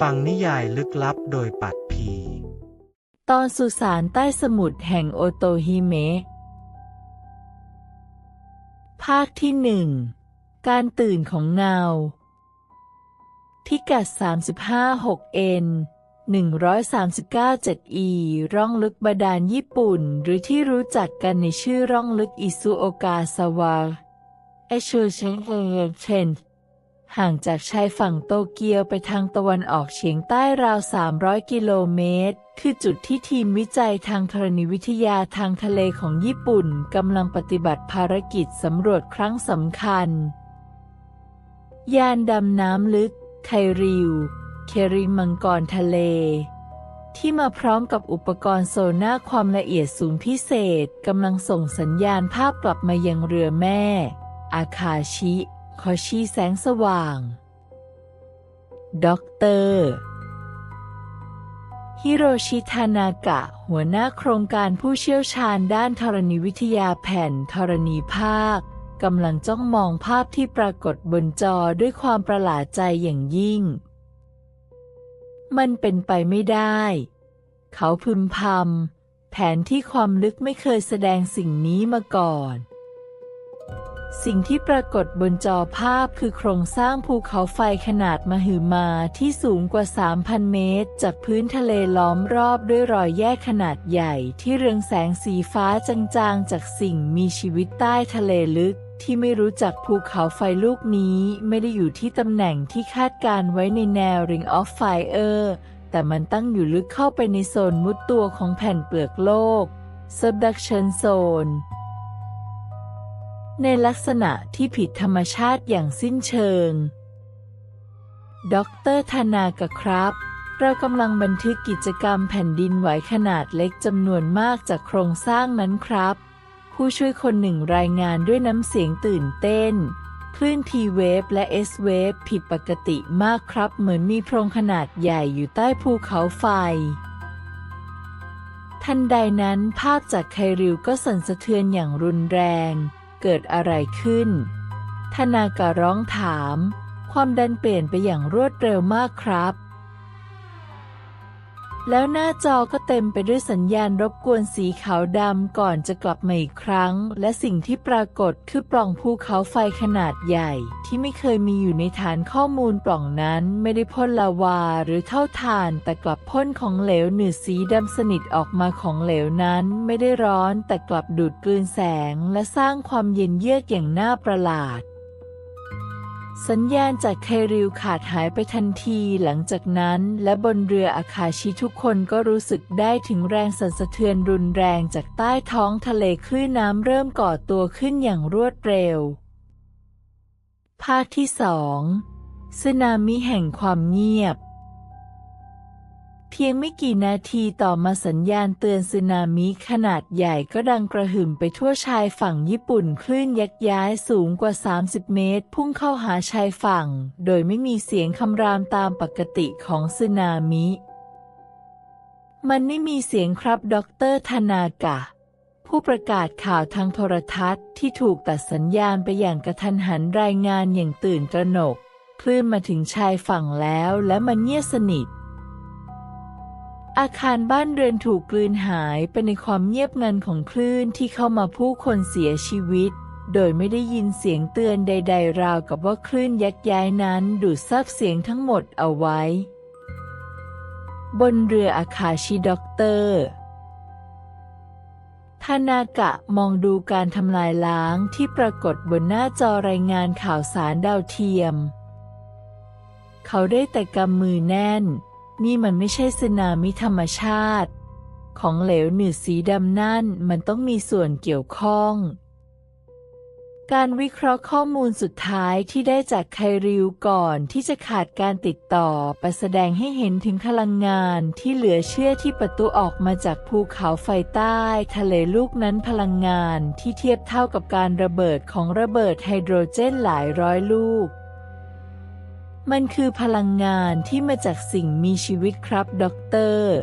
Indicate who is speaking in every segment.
Speaker 1: ฟังนิยายลึกลับโดยปัดพี
Speaker 2: ตอนสุสานใต้สมุทรแห่งโอโตฮิเมะ ภาคที่หนึ่ง การตื่นของเงา พิกัด 35 6 n 139 7 e ร่องลึกบาดาลญี่ปุ่น หรือที่รู้จักกันในชื่อร่องลึกอิซุโอกาซาวะเอชูเชงเเชน ห่างจากชายฝั่งโตเกียวไปทางตะวันออกเฉียงใต้ราว 300 กิโลเมตร คือจุดที่ทีมวิจัยทางธรณีวิทยาทางทะเลของญี่ปุ่นกำลังปฏิบัติภารกิจสำรวจครั้งสำคัญ ยานดำน้ำลึก ไคริว เคริมังกรทะเล ที่มาพร้อมกับอุปกรณ์โซน่าความละเอียดสูงพิเศษกำลังส่งสัญญาณภาพกลับมายังเรือแม่ อาคาชิ คอชี้แสงสว่าง ด็อกเตอร์ ฮิโรชิทานากะ หัวหน้าโครงการผู้เชี่ยวชาญด้านธรณีวิทยาแผ่นธรณีภาคกำลังจ้องมองภาพที่ปรากฏบนจอด้วยความประหลาดใจอย่างยิ่ง มันเป็นไปไม่ได้ เขาพึมพำแผนที่ความลึกไม่เคยแสดงสิ่งนี้มาก่อน สิ่งที่ปรากฏบนจอภาพคือโครงสร้างภูเขาไฟขนาดมหึมาที่สูงกว่า 3,000 เมตร จากพื้นทะเลล้อมรอบด้วยรอยแยกขนาดใหญ่ที่เรืองแสงสีฟ้าจางๆ จากสิ่งมีชีวิตใต้ทะเลลึกที่ไม่รู้จักภูเขาไฟลูกนี้ไม่ได้อยู่ที่ตำแหน่งที่คาดการไว้ในแนว Ring of Fire แต่มันตั้งอยู่ลึกเข้าไปในโซนมุดตัวของแผ่นเปลือกโลก Subduction Zone ในลักษณะที่ผิดธรรมชาติอย่างสิ้นเชิงด็อกเตอร์ธนากะครับ เรากำลังบันทึกกิจกรรมแผ่นดินไหวขนาดเล็กจำนวนมากจากโครงสร้างนั้นครับ ผู้ช่วยคนหนึ่งรายงานด้วยน้ำเสียงตื่นเต้น คลื่นทีเวฟและเอสเวฟผิดปกติมากครับ เหมือนมีโพรงขนาดใหญ่อยู่ใต้ภูเขาไฟทันใดนั้นภาพจากไคริวก็สั่นสะเทือนอย่างรุนแรง เกิดอะไรขึ้น ธนากะร้องถาม ความดันเปลี่ยนไปอย่างรวดเร็วมากครับ แล้วหน้าจอก็เต็มไปด้วยสัญญาณรบกวนสีขาวดำก่อนจะกลับมาอีกครั้ง และสิ่งที่ปรากฏคือปล่องภูเขาไฟขนาดใหญ่ ที่ไม่เคยมีอยู่ในฐานข้อมูลปล่องนั้นไม่ได้พ่นลาวาหรือเท่าฐาน แต่กลับพ่นของเหลวหนืดสีดำสนิทออกมาของเหลวนั้น ไม่ได้ร้อนแต่กลับดูดกลืนแสงและสร้างความเย็นเยือกอย่างน่าประหลาด สัญญาณจากเทริวขาดหายไปทันทีหลังจากนั้น และบนเรืออาคาชิทุกคนก็รู้สึกได้ถึงแรงสั่นสะเทือนรุนแรงจากใต้ท้องทะเลคลื่นน้ำเริ่มก่อตัวขึ้นอย่างรวดเร็ว ภาคที่สองสึนามิแห่งความเงียบ เพียงไม่กี่นาทีต่อมาสัญญาณเตือนสึนามิขนาดใหญ่ก็ดังกระหึ่มไปทั่วชายฝั่งญี่ปุ่นคลื่นยักย้ายสูงกว่า 30 เมตร พุ่งเข้าหาชายฝั่ง โดยไม่มีเสียงคำรามตามปกติของสึนามิ มันไม่มีเสียงครับด็อกเตอร์ธนากะ ผู้ประกาศข่าวทางโทรทัศน์ที่ถูกตัดสัญญาณไปอย่างกระทันหันรายงานอย่างตื่นตระหนก คลื่นมาถึงชายฝั่งแล้วและมันเงียบสนิท อาคารบ้านเรือนถูกกลืนหายไปในความเงียบงันของคลื่นที่เข้ามาผู้คนเสียชีวิต โดยไม่ได้ยินเสียงเตือนใด ๆ ราวกับว่าคลื่นยักย้ายนั้นดูดซับเสียงทั้งหมดเอาไว้ บนเรืออาคาชิด็อกเตอร์ทานากะมองดูการทำลายล้างที่ปรากฏบนหน้าจอรายงานข่าวสารดาวเทียม เขาได้แต่กำมือแน่น นี่มันไม่ใช่สึนามิธรรมชาติ ของเหลวหนืดสีดำนั่นมันต้องมีส่วนเกี่ยวข้อง การวิเคราะห์ข้อมูลสุดท้ายที่ได้จากไคริวก่อนที่จะขาดการติดต่อไปแสดงให้เห็นถึงพลังงานที่เหลือเชื่อที่ประตูออกมาจากภูเขาไฟใต้ ทะเลลูกนั้นพลังงานที่เทียบเท่ากับการระเบิดของระเบิดไฮโดรเจนหลายร้อยลูก มันคือพลังงานที่มาจากสิ่งมีชีวิตครับด็อกเตอร์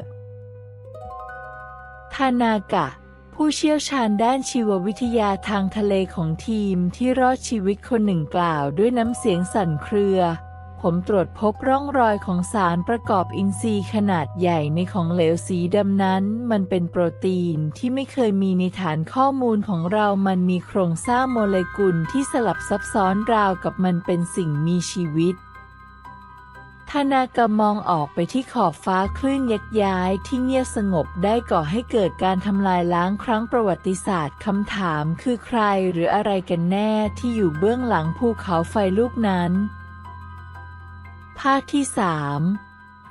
Speaker 2: ทานากะ ผู้เชี่ยวชาญด้านชีววิทยาทางทะเลของทีมที่รอดชีวิตคนหนึ่งกล่าวด้วยน้ำเสียงสั่นเครือ ผมตรวจพบร่องรอยของสารประกอบอินทรีย์ขนาดใหญ่ในของเหลวสีดำนั้น มันเป็นโปรตีนที่ไม่เคยมีในฐานข้อมูลของเรา มันมีโครงสร้างโมเลกุลที่สลับซับซ้อนราวกับมันเป็นสิ่งมีชีวิต ทานากะมองออกไปที่ขอบฟ้าคลื่นยักย้ายที่เงียบสงบได้ก่อให้เกิดการทำลายล้างครั้งประวัติศาสตร์คำถามคือใครหรืออะไรกันแน่ที่อยู่เบื้องหลังภูเขาไฟลูกนั้น ภาคที่สาม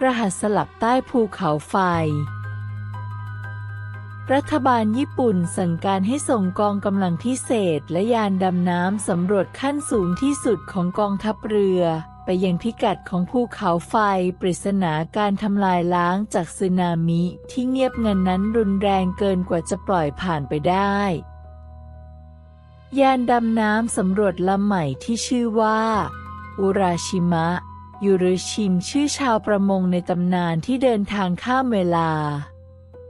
Speaker 2: รหัสสลับใต้ภูเขาไฟ รัฐบาลญี่ปุ่นสั่งการให้ส่งกองกำลังพิเศษและยานดำน้ำสำรวจขั้นสูงที่สุดของกองทัพเรือ ไปยังพิกัดของภูเขาไฟปริศนาการทำลายล้างจากสึนามิที่เงียบงันนั้นรุนแรงเกินกว่าจะปล่อยผ่านไปได้ ยานดำน้ำสำรวจลำใหม่ที่ชื่อว่า อุราชิมะ ยูรุชินชื่อชาวประมงในตำนานที่เดินทางข้ามเวลา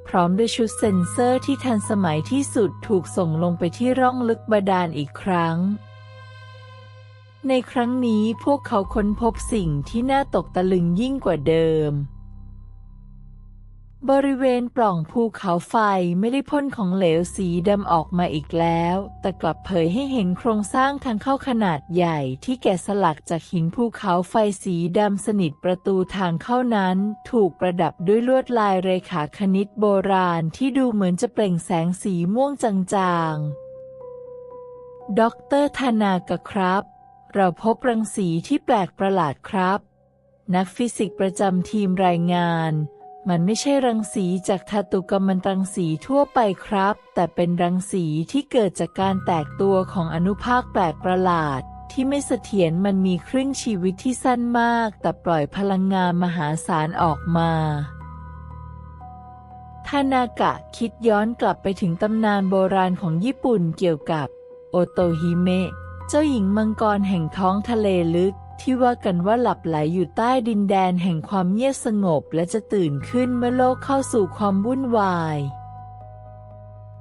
Speaker 2: พร้อมด้วยชุดเซ็นเซอร์ที่ทันสมัยที่สุดถูกส่งลงไปที่ร่องลึกบาดาลอีกครั้ง ในครั้งนี้พวกเขาค้นพบสิ่งที่น่าตกตะลึงยิ่งกว่าเดิม บริเวณปล่องภูเขาไฟไม่ได้พ่นของเหลวสีดำออกมาอีกแล้ว แต่กลับเผยให้เห็นโครงสร้างทางเข้าขนาดใหญ่ที่แกะสลักจากหินภูเขาไฟสีดำสนิทประตูทางเข้านั้น ถูกประดับด้วยลวดลายเรขาคณิตโบราณที่ดูเหมือนจะเปล่งแสงสีม่วงจางๆด็อกเตอร์ธนากะครับ เราพบรังสีที่แปลกประหลาดครับ นักฟิสิกส์ประจำทีมรายงาน มันไม่ใช่รังสีจากธาตุกัมมันตรังสีทั่วไปครับ แต่เป็นรังสีที่เกิดจากการแตกตัวของอนุภาคแปลกประหลาด ที่ไม่เสถียรมันมีครึ่งชีวิตที่สั้นมาก แต่ปล่อยพลังงานมหาศาลออกมาทานากะคิดย้อนกลับไปถึงตำนานโบราณของญี่ปุ่นเกี่ยวกับ โอโตฮิเมะ เจ้าหญิงมังกรแห่งท้องทะเลลึก ที่ว่ากันว่าหลับไหลอยู่ใต้ดินแดนแห่งความเงียบสงบและจะตื่นขึ้นเมื่อโลกเข้าสู่ความวุ่นวาย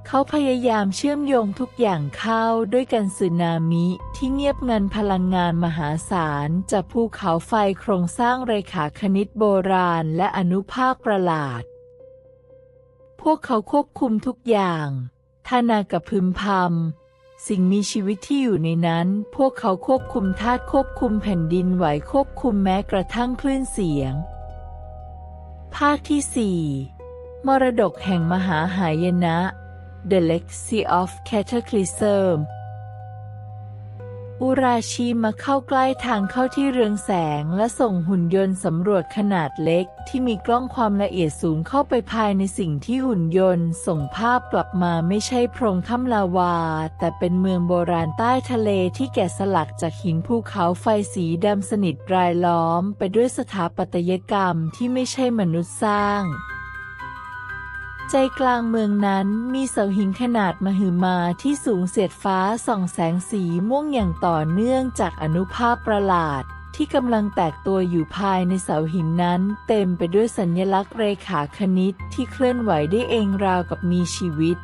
Speaker 2: เขาพยายามเชื่อมโยงทุกอย่างเข้าด้วยกันสึนามิที่เงียบงันพลังงานมหาศาลจากภูเขาไฟโครงสร้างเรขาคณิตโบราณและอนุภาคประหลาด พวกเขาควบคุมทุกอย่างทานากะพึมพำ สิ่งมีชีวิตที่อยู่ในนั้น พวกเขาควบคุมธาตุควบคุมแผ่นดินไหวควบคุมแม้กระทั่งคลื่นเสียง ภาคที่สี่มรดกแห่งมหาหายนะ The Legacy of Cataclysm อุราชิมาเข้าใกล้ทางเข้าที่เรืองแสง และส่งหุ่นยนต์สำรวจขนาดเล็ก ที่มีกล้องความละเอียดสูงเข้าไปภายในสิ่งที่หุ่นยนต์ ส่งภาพกลับมาไม่ใช่โพรงถ้ำลาวา แต่เป็นเมืองโบราณใต้ทะเลที่แกะสลักจากหินภูเขาไฟสีดำสนิทรายล้อม ไปด้วยสถาปัตยกรรมที่ไม่ใช่มนุษย์สร้าง ใจกลางเมืองนั้นมีเสาหินขนาดมหึมาที่สูงเสียดฟ้าส่องแสงสีม่วงอย่างต่อเนื่องจากอนุภาพประหลาด ที่กำลังแตกตัวอยู่ภายในเสาหินนั้น เต็มไปด้วยสัญลักษณ์เรขาคณิตที่เคลื่อนไหวได้เองราวกับมีชีวิต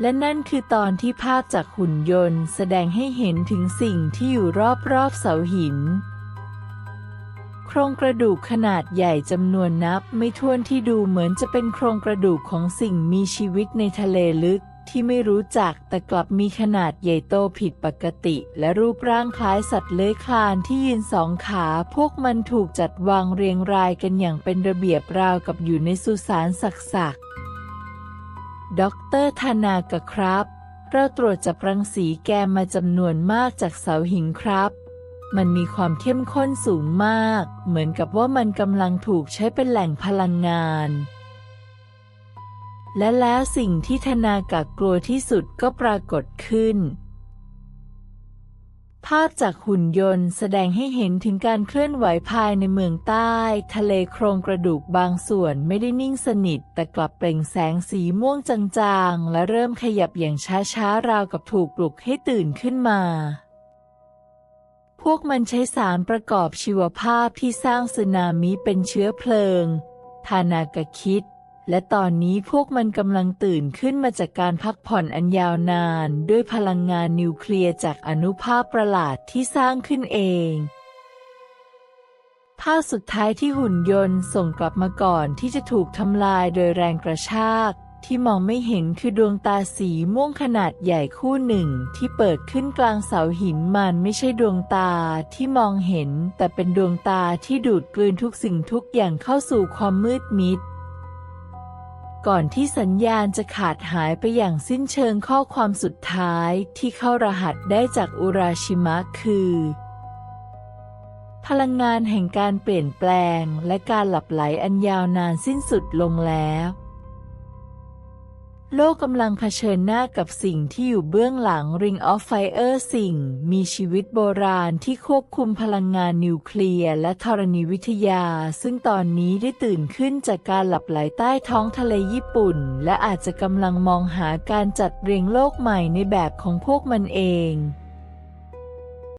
Speaker 2: และนั่นคือตอนที่ภาพจากหุ่นยนต์แสดงให้เห็นถึงสิ่งที่อยู่รอบๆเสาหิน โครงกระดูกขนาดใหญ่จำนวนนับไม่ถ้วนที่ดูเหมือนจะเป็นโครงกระดูกของสิ่งมีชีวิตในทะเลลึกที่ไม่รู้จักแต่กลับมีขนาดใหญ่โตผิดปกติ และรูปร่างคล้ายสัตว์เลื้อยคลานที่ยืนสองขา พวกมันถูกจัดวางเรียงรายกันอย่างเป็นระเบียบราวกับอยู่ในสุสานศักดิ์สิทธิ์ด็อกเตอร์ธนากะครับ เราตรวจจับรังสีแกมมาจำนวนมากจากเสาหินครับ มันมีความเข้มข้นสูงมาก เหมือนกับว่ามันกำลังถูกใช้เป็นแหล่งพลังงาน และแล้วสิ่งที่ธนากะกลัวที่สุดก็ปรากฏขึ้น ภาพจากหุ่นยนต์แสดงให้เห็นถึงการเคลื่อนไหวภายในเมืองใต้ ทะเลโครงกระดูกบางส่วนไม่ได้นิ่งสนิท แต่กลับเปล่งแสงสีม่วงจางๆ และเริ่มขยับอย่างช้าๆ ราวกับถูกปลุกให้ตื่นขึ้นมา พวกมันใช้สารประกอบชีวภาพที่สร้างสึนามิเป็นเชื้อเพลิง ทานากะคิด และตอนนี้พวกมันกำลังตื่นขึ้นมาจากการพักผ่อนอันยาวนาน ด้วยพลังงานนิวเคลียร์จากอนุภาคประหลาดที่สร้างขึ้นเอง ภาพสุดท้ายที่หุ่นยนต์ส่งกลับมาก่อนที่จะถูกทำลายโดยแรงกระชาก ที่มองไม่เห็นคือดวงตาสีม่วงขนาดใหญ่คู่หนึ่งที่เปิดขึ้นกลางเสาหินมันไม่ใช่ดวงตาที่มองเห็น แต่เป็นดวงตาที่ดูดกลืนทุกสิ่งทุกอย่างเข้าสู่ความมืดมิด ก่อนที่สัญญาณจะขาดหายไปอย่างสิ้นเชิงข้อความสุดท้ายที่เข้ารหัสได้จากอุราชิมะคือพลังงานแห่งการเปลี่ยนแปลงและการหลับไหลอันยาวนานสิ้นสุดลงแล้ว โลกกำลังเผชิญหน้ากับสิ่งที่อยู่เบื้องหลัง Ring of Fire สิ่ง มีชีวิตโบราณที่ควบคุมพลังงานนิวเคลียร์และธรณีวิทยา ซึ่งตอนนี้ได้ตื่นขึ้นจากการหลับไหลใต้ท้องทะเลญี่ปุ่น และอาจจะกำลังมองหาการจัดเรียงโลกใหม่ในแบบของพวกมันเอง